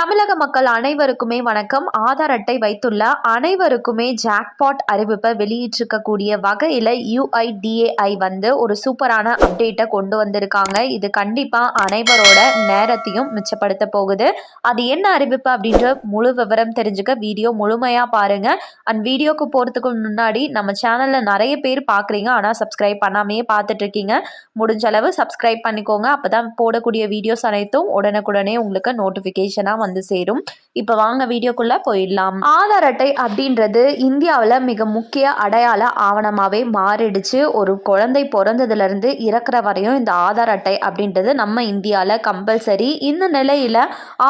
தமிழக மக்கள் அனைவருக்குமே வணக்கம். ஆதார் அட்டை வைத்துள்ள அனைவருக்குமே ஜாக்பாட் அறிவிப்பை வெளியிட்டிருக்கக்கூடிய வகையில் யுஐடிஏஐ வந்து ஒரு சூப்பரான அப்டேட்டை கொண்டு வந்திருக்காங்க. இது கண்டிப்பாக அனைவரோட நேரத்தையும் மிச்சப்படுத்த போகுது. அது என்ன அறிவிப்பு அப்படின்ற முழு விவரம் தெரிஞ்சுக்க வீடியோ முழுமையாக பாருங்கள் அண்ட் வீடியோக்கு போகிறதுக்கு முன்னாடி நம்ம சேனலில் நிறைய பேர் பார்க்குறீங்க ஆனால் சப்ஸ்கிரைப் பண்ணாமையே பார்த்துட்ருக்கீங்க முடிஞ்ச அளவு சப்ஸ்கிரைப் பண்ணிக்கோங்க. அப்போ தான் போடக்கூடிய வீடியோஸ் அனைத்தும் உடனுக்குடனே உங்களுக்கு நோட்டிஃபிகேஷனாக வந்து சேரும். இப்போ வாங்க வீடியோக்குள்ள போயிடலாம். ஆதார் அட்டை அப்படின்றது இந்தியாவில் மிக முக்கிய அடையாள ஆவணமாகவே மாறிடுச்சு. ஒரு குழந்தை பிறந்ததுலேருந்து இறக்குற வரையும் இந்த ஆதார் அட்டை அப்படின்றது நம்ம இந்தியாவில் கம்பல்சரி. இந்த நிலையில்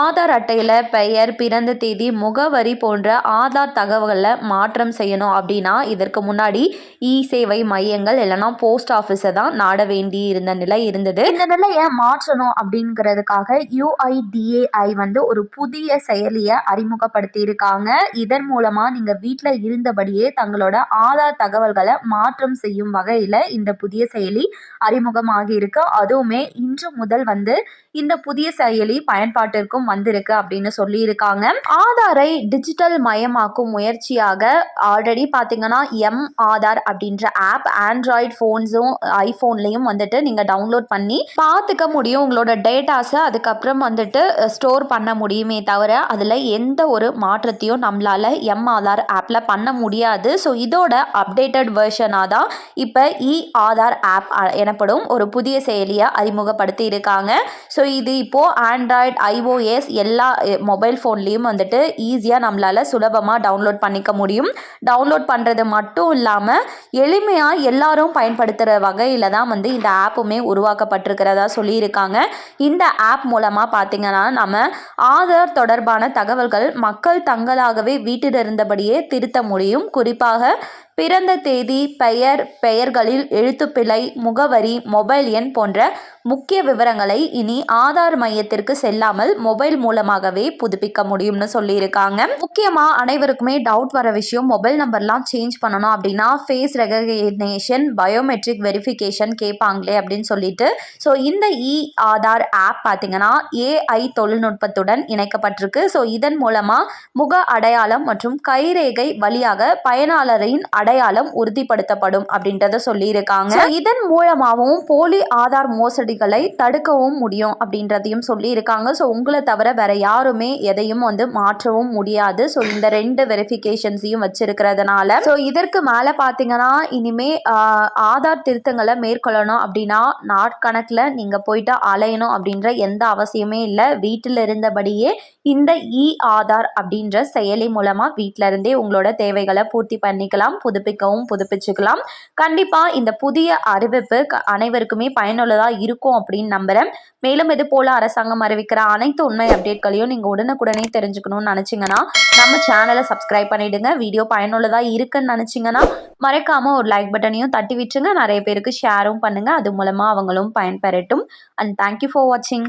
ஆதார் அட்டையில் பெயர் பிறந்த தேதி முகவரி போன்ற ஆதார் தகவல்களை மாற்றம் செய்யணும் அப்படின்னா இதற்கு முன்னாடி இ சேவை மையங்கள் இல்லைனா போஸ்ட் ஆஃபீஸை தான் நாட வேண்டி இருந்த நிலை இருந்தது. இந்த நிலையை மாற்றணும் அப்படிங்கிறதுக்காக யுஐடிஏஐ வந்து ஒரு புதிய செயலியை அறிமுகப்படுத்தியிருக்காங்க. இதன் மூலமா நீங்க வீட்டில் இருந்தபடியே தங்களோட ஆதார் தகவல்களை மாற்றம் செய்யும் வகையில இந்த புதிய செயலி அறிமுகமாகி இருக்கு. அதுவுமே இன்று முதல் வந்து இந்த புதிய செயலி பயன்பாட்டிற்கும் வந்திருக்கு அப்படின்னு சொல்லியிருக்காங்க. ஆதாரை டிஜிட்டல் மயமாக்கும் முயற்சியாக ஆல்ரெடி பார்த்தீங்கன்னா எம் ஆதார் அப்படின்ற ஆப் ஆண்ட்ராய்டு ஃபோன்ஸும் ஐஃபோன்லேயும் வந்துட்டு நீங்கள் டவுன்லோட் பண்ணி பார்த்துக்க முடியும். உங்களோட டேட்டாஸை அதுக்கப்புறம் வந்துட்டு ஸ்டோர் பண்ண முடியும். தவிர அதில் எந்த ஒரு மாற்றத்தையும் நம்மளால் எம் ஆதார் ஆப்பில் பண்ண முடியாது. ஸோ இதோட அப்டேட்டட் வேர்ஷனாக தான் இப்போ இ ஆதார் ஆப் எனப்படும் ஒரு புதிய செயலியை அறிமுகப்படுத்தி இருக்காங்க. ஸோ இது இப்போது ஆண்ட்ராய்ட் ஐஓஎஸ் எல்லா மொபைல் ஃபோன்லேயும் வந்துட்டு ஈஸியாக நம்மளால் சுலபமாக டவுன்லோட் பண்ணிக்க முடியும். டவுன்லோட் பண்ணுறது மட்டும் இல்லாமல் எளிமையாக எல்லாரும் பயன்படுத்துகிற வகையில் தான் வந்து இந்த ஆப்புமே உருவாக்கப்பட்டிருக்கிறதா சொல்லியிருக்காங்க. இந்த ஆப் மூலமாக பார்த்திங்கன்னா நம்ம ஆதார் தொடர்பான தகவல்கள் மக்கள் தங்களாகவே வீட்டில் இருந்தபடியே திருத்த முடியும். குறிப்பாக பிறந்த தேதி பெயர் பெயர்களில் எழுத்துப்பிழை முகவரி மொபைல் எண் போன்ற முக்கிய விவரங்களை இனி ஆதார் மையத்திற்கு செல்லாமல் மொபைல் மூலமாகவே புதுப்பிக்க முடியும்னு சொல்லியிருக்காங்க. முக்கியமாக அனைவருக்குமே டவுட் வர விஷயம் மொபைல் நம்பர்லாம் சேஞ்ச் பண்ணணும் அப்படின்னா ஃபேஸ் ரெகக்னேஷன் பயோமெட்ரிக் வெரிஃபிகேஷன் கேட்பாங்களே அப்படின்னு சொல்லிட்டு. ஸோ இந்த இ ஆதார் ஆப் பார்த்தீங்கன்னா ஏஐ தொழில்நுட்பத்துடன் இணைக்கப்பட்டிருக்கு. ஸோ இதன் மூலமாக முக அடையாளம் மற்றும் கைரேகை வழியாக பயனாளரின் அடையாளம் உறுதிப்படுத்தப்படும் அப்படின்றத சொல்லியிருக்காங்க. இதன் மூலமாகவும் போலி ஆதார் மோசடிகளை தடுக்கவும் முடியும் அப்படின்றதையும் சொல்லியிருக்காங்க. ஸோ உங்களை தவிர வேற யாருமே எதையும் வந்து மாற்றவும் முடியாது. ஸோ இந்த ரெண்டு வெரிஃபிகேஷன்ஸையும் வச்சிருக்கிறதுனால. ஸோ இதற்கு மேலே பார்த்தீங்கன்னா இனிமே ஆதார் திருத்தங்களை மேற்கொள்ளணும் அப்படின்னா நாட்கணக்கில் நீங்கள் போயிட்டு அலையணும் அப்படின்ற எந்த அவசியமே இல்லை. வீட்டில் இருந்தபடியே இந்த இ ஆதார் அப்படின்ற செயலி மூலமாக வீட்டில இருந்தே உங்களோட தேவைகளை பூர்த்தி பண்ணிக்கலாம் புதுப்பிக்கவும் புதுப்பிச்சுக்கலாம். கண்டிப்பாக இந்த புதிய அறிவிப்பு அனைவருக்குமே பயனுள்ளதாக இருக்கும் அப்படின்னு நம்புகிறேன் மேலும் இது போல் அரசாங்கம் அறிவிக்கிற அனைத்து உண்மை அப்டேட்களையும் நீங்கள் உடனுக்குடனே தெரிஞ்சுக்கணும்னு நினச்சிங்கன்னா நம்ம சேனலை சப்ஸ்கிரைப் பண்ணிவிடுங்க வீடியோ பயனுள்ளதாக இருக்குன்னு நினச்சிங்கன்னா மறக்காமல் ஒரு லைக் பட்டனையும் தட்டி விட்டுருங்க. நிறைய பேருக்கு ஷேரும் பண்ணுங்கள் அது மூலமாக அவங்களும் பயன்பெறட்டும். அண்ட் தேங்க்யூ ஃபார் வாட்சிங்